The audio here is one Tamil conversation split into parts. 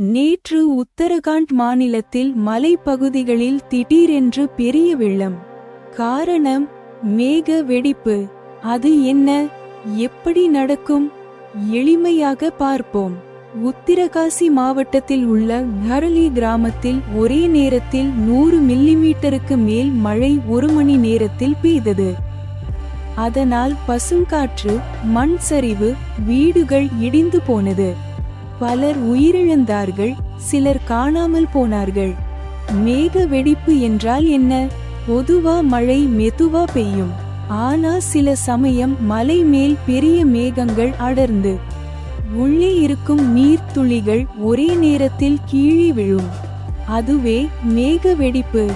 நேற்று உத்தரகாண்ட் மாநிலத்தில் மலைப்பகுதிகளில் திடீரென்று பெரிய வெள்ளம். காரணம் மேக வெடிப்பு. அது என்ன? எப்படி நடக்கும்? எளிமையாக பார்ப்போம். உத்திரகாசி மாவட்டத்தில் உள்ள ஹரலி கிராமத்தில் ஒரே நேரத்தில் நூறு மில்லிமீட்டருக்கு மேல் மழை ஒரு மணி நேரத்தில் பெய்தது. அதனால் பசுங்காற்று மண் சரிவு வீடுகள் இடிந்து போனது. பலர் உயிரிழந்தார்கள் சிலர் காணாமல் போனார்கள். மேக வெடிப்பு என்றால் என்ன? பொதுவா மழை மெதுவா பெய்யும். ஆனா சில சமயம் மலை மேல் பெரிய மேகங்கள் அடர்ந்து உள்ளே இருக்கும் நீர்த்துளிகள் ஒரே நேரத்தில் கீழே விழும். அதுவே மேக வெடிப்பு.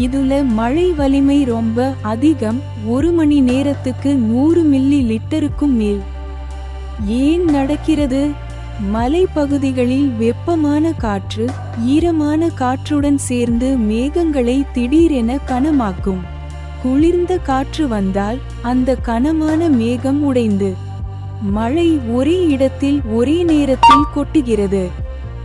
இதுல மழை வலிமை ரொம்ப அதிகம் ஒரு மணி நேரத்துக்கு நூறு மில்லி லிட்டருக்கும் மேல். ஏன் நடக்கிறது? மலைப்பகுதிகளில் வெப்பமான காற்று ஈரமான காற்றுடன் சேர்ந்து மேகங்களை திடீரென கனமாக்கும். குளிர்ந்த காற்று வந்தால் அந்த கனமான மேகம் உடைந்து. மழை ஒரே இடத்தில் ஒரே நேரத்தில் கொட்டுகிறது.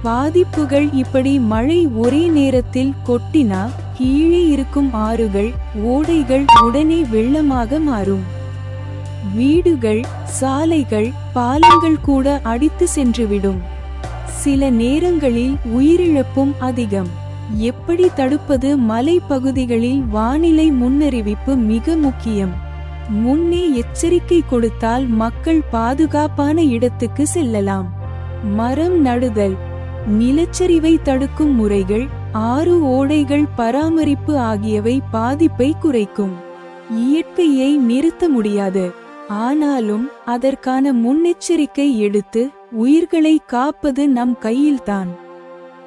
பாதிப்புகள் இப்படி மழை ஒரே நேரத்தில் கொட்டினா கீழே இருக்கும் ஆறுகள் ஓடைகள் உடனே வெள்ளமாக மாறும். வீடுகள் சாலைகள் பாலங்கள் கூட அடித்து சென்றுவிடும். சில நேரங்களில் உயிரிழப்பும் அதிகம். எப்படி தடுப்பது மலைப்பகுதிகளில் வானிலை முன்னறிவிப்பு மிக முக்கியம். முன்னே எச்சரிக்கை கொடுத்தால் மக்கள் பாதுகாப்பான இடத்துக்கு செல்லலாம். மரம் நடுதல். நிலச்சரிவை தடுக்கும் முறைகள் ஆறு ஓடைகள் பராமரிப்பு ஆகியவை பாதிப்பை குறைக்கும். இயற்கையை நிறுத்த முடியாது. ஆனாலும் அதற்கான முன்னெச்சரிக்கை எடுத்து உயிர்களை காப்பது நம் கையில்தான்.